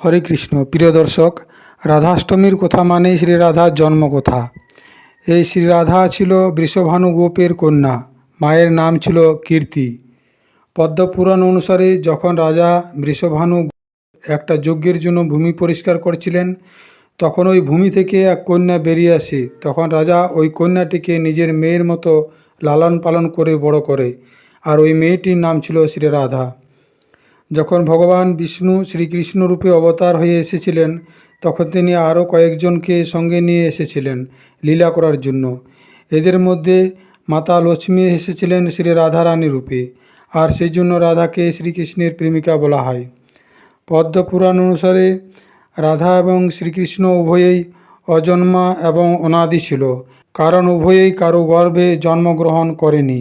হরে কৃষ্ণ। প্রিয় দর্শক, রাধাষ্টমীর কথা মানেই শ্রী রাধার জন্মকথা। এই শ্রী রাধা ছিল বৃষভানু গোপের কন্যা। মায়ের নাম ছিল কীর্তি। পদ্মপুরাণ অনুসারে যখন রাজা বৃষভানু একটা যজ্ঞের জন্য ভূমি পরিষ্কার করছিলেন, তখন ওই ভূমি থেকে এক কন্যা বেরিয়ে আসে। তখন রাজা ওই কন্যাটিকে নিজের মেয়ের মতো লালন পালন করে বড় করে। আর ওই মেয়েটির নাম ছিল শ্রী রাধা। যখন ভগবান বিষ্ণু শ্রীকৃষ্ণ রূপে অবতার হয়ে এসেছিলেন, তখন তিনি আরও কয়েকজনকে সঙ্গে নিয়ে এসেছিলেন লীলা করার জন্য। এদের মধ্যে মাতা লক্ষ্মী এসেছিলেন শ্রী রাধারানী রূপে, আর সেই জন্য রাধাকে শ্রীকৃষ্ণের প্রেমিকা বলা হয়। পদ্মপুরাণ অনুসারে রাধা এবং শ্রীকৃষ্ণ উভয়েই অজন্মা এবং অনাদি ছিল, কারণ উভয়েই কারও গর্ভে জন্মগ্রহণ করেনি।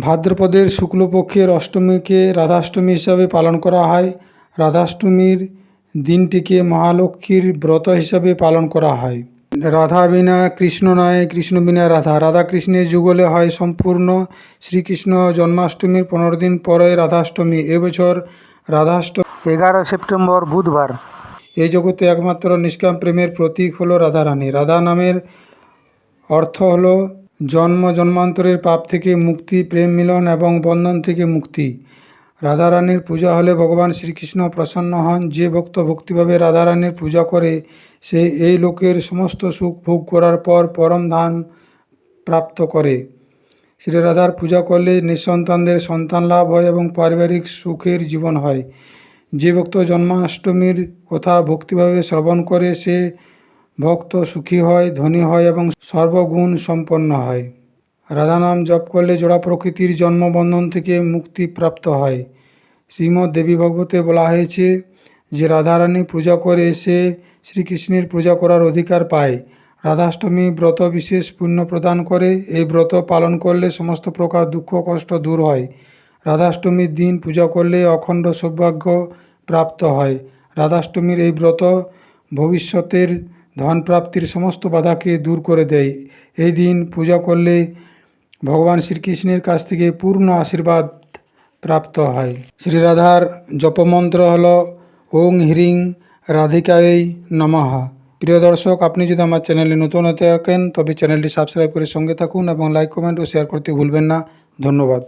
ভাদ্রপদের শুক্লপক্ষের অষ্টমীকে রাধাষ্টমী হিসাবে পালন করা হয়। রাধাষ্টমীর দিনটিকে মহালক্ষ্মীর ব্রত হিসাবে পালন করা হয়। রাধা বিনা কৃষ্ণ নয়, কৃষ্ণ বিনা রাধা। রাধা কৃষ্ণের যুগলে হয় সম্পূর্ণ শ্রীকৃষ্ণ জন্মাষ্টমীর পনেরো দিন পরে রাধাষ্টমী। এবছর রাধাষ্টমী এগারো সেপ্টেম্বর বুধবার। এই জগতে একমাত্র নিষ্কাম প্রেমের প্রতীক হলো রাধারানী রাধা নামের অর্থ হলো জন্ম, জন্মান্তরের পাপ থেকে মুক্তি, প্রেম মিলন এবং বন্ধন থেকে মুক্তি। রাধারানীর পূজা হলে ভগবান শ্রীকৃষ্ণ প্রসন্ন হন। যে ভক্ত ভক্তিভাবে রাধারানীর পূজা করে, সে এই লোকের সমস্ত সুখ ভোগ করার পর পরম ধাম প্রাপ্ত করে। শ্রী রাধার পূজা করলে নিঃসন্তানদের সন্তান লাভ হয় এবং পারিবারিক সুখের জীবন হয়। যে ভক্ত জন্মাষ্টমীর কথা ভক্তিভাবে শ্রবণ করে, সে ভক্ত সুখী হয়, ধনী হয় এবং সর্বগুণ সম্পন্ন হয়। রাধা নাম জপ করলে জোড়া প্রকৃতির জন্মবন্ধন থেকে মুক্তি প্রাপ্ত হয়। শ্রীমৎ দেবী ভগবতে বলা হয়েছে যে, রাধারানী পূজা করে সে শ্রীকৃষ্ণের পূজা করার অধিকার পায়। রাধাষ্টমী ব্রত বিশেষ পুণ্য প্রদান করে, এই ব্রত পালন করলে সমস্ত প্রকার দুঃখ, কষ্ট দূর হয়। রাধাষ্টমীর দিন পূজা করলে অখণ্ড সৌভাগ্য প্রাপ্ত হয়। রাধাষ্টমীর এই ব্রত ভবিষ্যতের ধন প্রাপ্তির সমস্ত বাধাকে দূর করে দেয়। এই দিন পূজা করলে ভগবান শ্রীকৃষ্ণের কাছ থেকে পূর্ণ আশীর্বাদ প্রাপ্ত হয়। শ্রী রাধার জপমন্ত্র হল ওং হ্রিং রাধিকায় নমঃ। প্রিয় দর্শক, আপনি যদি আমার চ্যানেলে নতুন হতে থাকেন, তবে চ্যানেলটি সাবস্ক্রাইব করে সঙ্গে থাকুন এবং লাইক, কমেন্ট ও শেয়ার করতে ভুলবেন না। ধন্যবাদ।